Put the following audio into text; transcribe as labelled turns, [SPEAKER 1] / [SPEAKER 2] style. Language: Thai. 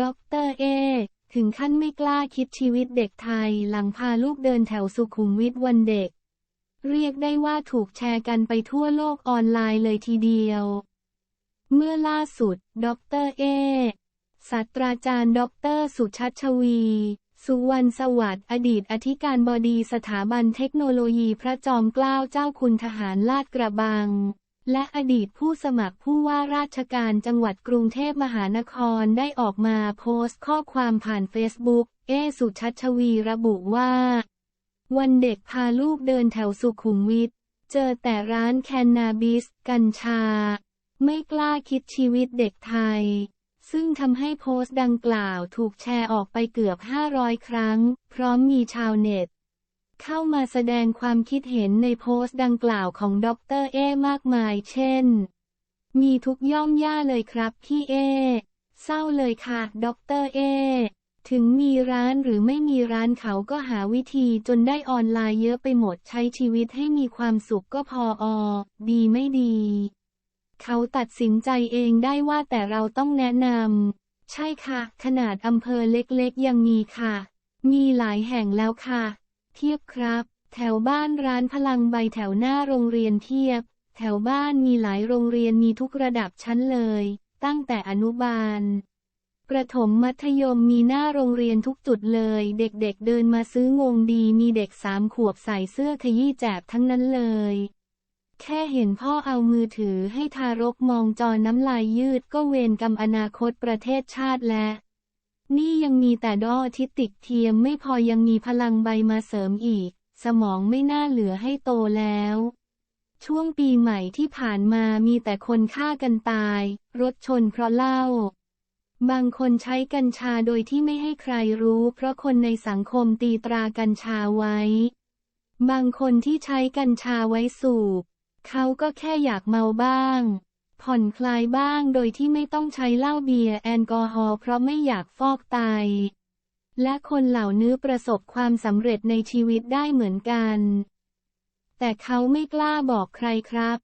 [SPEAKER 1] ด็อกเตอร์เอ ถึงขั้นไม่กล้าคิดชีวิตเด็กไทยหลังพาลูกเดินแถวสุขุมวิทวันเด็ก เรียกได้ว่าถูกแชร์กันไปทั่วโลกออนไลน์เลยทีเดียว เมื่อล่าสุดด็อกเตอร์เอศาสตราจารย์ด็อกเตอร์สุชัชวี สุวรรณสวัสดิ์อดีตอธิการบดีสถาบันเทคโนโลยีพระจอมเกล้าเจ้าคุณทหารลาดกระบัง และอดีตผู้สมัครผู้ว่าราชการจังหวัดกรุงเทพมหานครได้ออกมาโพสต์ข้อความผ่านเฟซบุ๊ก เอสุชัชวีระบุว่า วันเด็กพาลูกเดินแถวสุขุมวิท เจอแต่ร้านแคนนาบิส กัญชา ไม่กล้าคิดชีวิตเด็กไทย ซึ่งทำให้โพสต์ดังกล่าวถูกแชร์ออกไปเกือบ 500 ครั้ง พร้อมมีชาวเน็ต เข้ามาแสดงความคิดเห็นในโพสต์ดังกล่าวของด็อกเตอร์เอมากมาย เช่น มีทุกย่อมย่าเลยครับพี่เอ เศร้าเลยค่ะด็อกเตอร์เอ ถึงมีร้านหรือไม่มีร้านเขาก็หาวิธีจนได้ออนไลน์เยอะไปหมดใช้ชีวิตให้มีความสุขก็พออ ดีไม่ดี เขาตัดสินใจเองได้ว่าแต่เราต้องแนะนำ ใช่ค่ะ ขนาดอำเภอเล็กๆ ยังมีค่ะ มีหลายแห่งแล้วค่ะ เทียบครับ แถวบ้านร้านพลังใบแถวหน้าโรงเรียนเทียบ แถวบ้านมีหลายโรงเรียนมีทุกระดับชั้นเลย ตั้งแต่อนุบาล ประถมมัธยมมีหน้าโรงเรียนทุกจุดเลย เด็กๆเเดินมาซื้องงดีมีเด็กสามขวบใส่เสื้อขยี้แจบทั้งนั้นเลยแค่เห็นพ่อเอามือถือให้ทารกมองจอน้ำลายยืดก็เวรกรรมอนาคตประเทศชาติและ นี่ยังมีแต่ดอทิติกเทียมไม่พอยังมีพลังใบมาเสริมอีก สมองไม่น่าเหลือให้โตแล้ว ช่วงปีใหม่ที่ผ่านมามีแต่คนฆ่ากันตาย รถชนเพราะเหล้าบางคนใช้กัญชาโดยที่ไม่ให้ใครรู้ เพราะคนในสังคมตีตรากัญชาไว้ บางคนที่ใช้กัญชาไว้สูบ เขาก็แค่อยากเมาบ้าง ผ่อนคลายบ้างโดยที่ไม่ต้องใช้เหล้าเบียร์แอลกอฮอล์เพราะไม่อยากฟอกไต และคนเหล่านี้ประสบความสำเร็จในชีวิตได้เหมือนกัน แต่เขาไม่กล้าบอกใครครับ